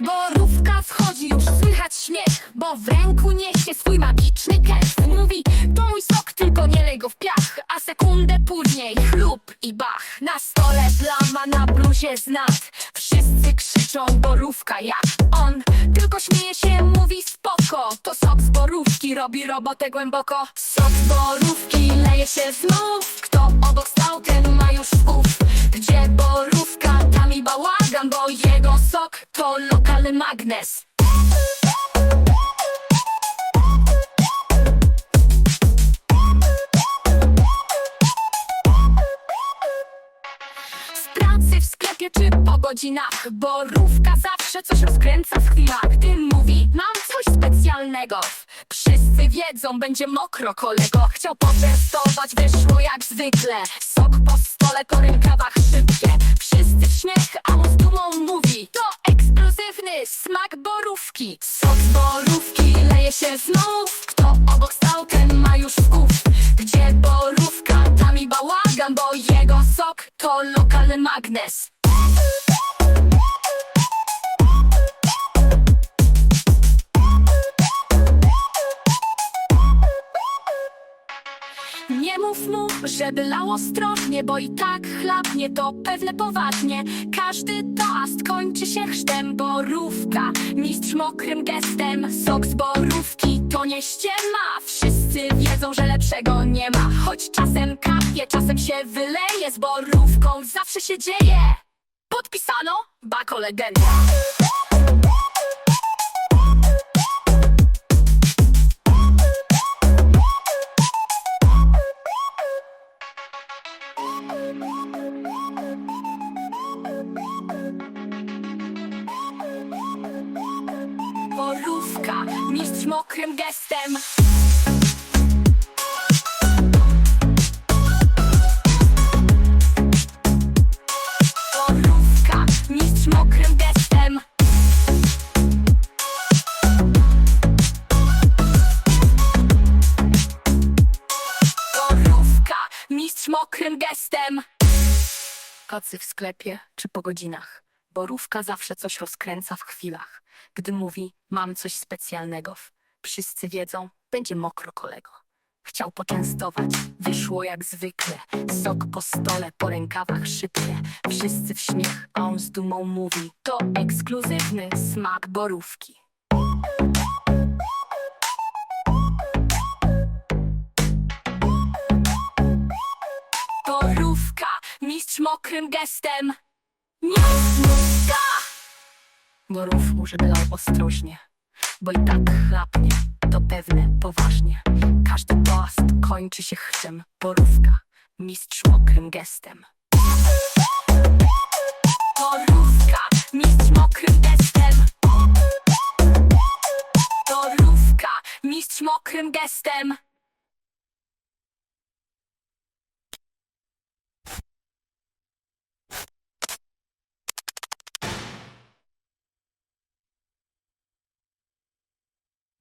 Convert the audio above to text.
Borówka wchodzi, już słychać śmiech. Bo w ręku niesie swój magiczny kef Mówi, to mój sok, tylko nie lej go w piach. A sekundę później chlub i bach. Na stole plama na bluzie znak Wszyscy krzyczą borówka jak on. Tylko śmieje się, mówi spoko. To sok z borówki robi robotę głęboko. Sok z borówki leje się znów. Kto obok stał, ten ma już wpływ Gdzie borówka, tam i jego sok to lokalny magnes. W pracy, w sklepie czy po godzinach Borówka zawsze coś rozkręca w chwilach. Gdy mówi, mam coś specjalnego. Wszyscy wiedzą, będzie mokro kolego. Chciał poczęstować, wyszło jak zwykle. Sok po stole, po rękawach szybkie borówki Sok z borówki leje się znów. Kto obok stał, ten ma już wków Gdzie borówka, tam i bałagan Bo jego sok to lokalny magnes. Nie mów mu, żeby lał ostrożnie, bo i tak chlapnie to pewne poważnie. Każdy toast kończy się chrztem borówka. Mistrz mokrym gestem, sok z borówki to nie ściema. Wszyscy wiedzą, że lepszego nie ma. Choć czasem kapie, czasem się wyleje, z borówką zawsze się dzieje. Podpisano Bako Legenda. Mistrz mokrym gestem. Mokrym gestem. Borówka, mistrz mokrym gestem. Kocy w sklepie czy po godzinach. Borówka zawsze coś rozkręca w chwilach. Gdy mówi, mam coś specjalnego. Wszyscy wiedzą, będzie mokro kolego. Chciał poczęstować, wyszło jak zwykle. Sok po stole, po rękawach szybkie. Wszyscy w śmiech, a on z dumą mówi, to ekskluzywny smak borówki. Borówka, mistrz mokrym gestem. Mistrz Borów mu, żeby lał ostrożnie, bo i tak chlapnie, to pewne, poważnie. Każdy toast kończy się chrztem, borówka, mistrz mokrym gestem. Borówka, mistrz mokrym gestem. Borówka, mistrz mokrym gestem.